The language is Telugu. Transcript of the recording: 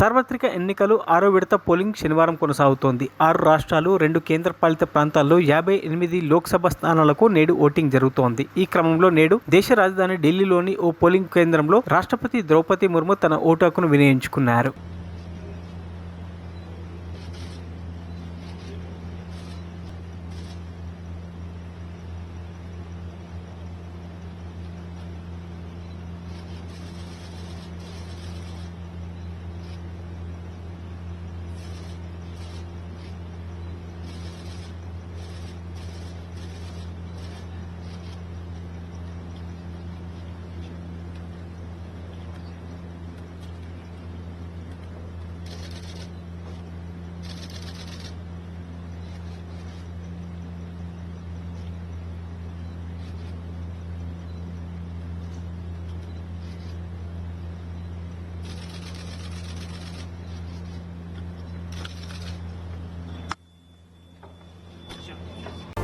సార్వత్రిక ఎన్నికలు ఆరో విడత పోలింగ్ శనివారం కొనసాగుతోంది. ఆరు రాష్ట్రాలు రెండు కేంద్రపాలిత ప్రాంతాల్లో యాభై ఎనిమిది లోక్సభ స్థానాలకు నేడు ఓటింగ్ జరుగుతోంది. ఈ క్రమంలో నేడు దేశ రాజధాని ఢిల్లీలోని ఓ పోలింగ్ కేంద్రంలో రాష్ట్రపతి ద్రౌపది ముర్ము తన ఓటు హక్కును వినియోగించుకున్నారు.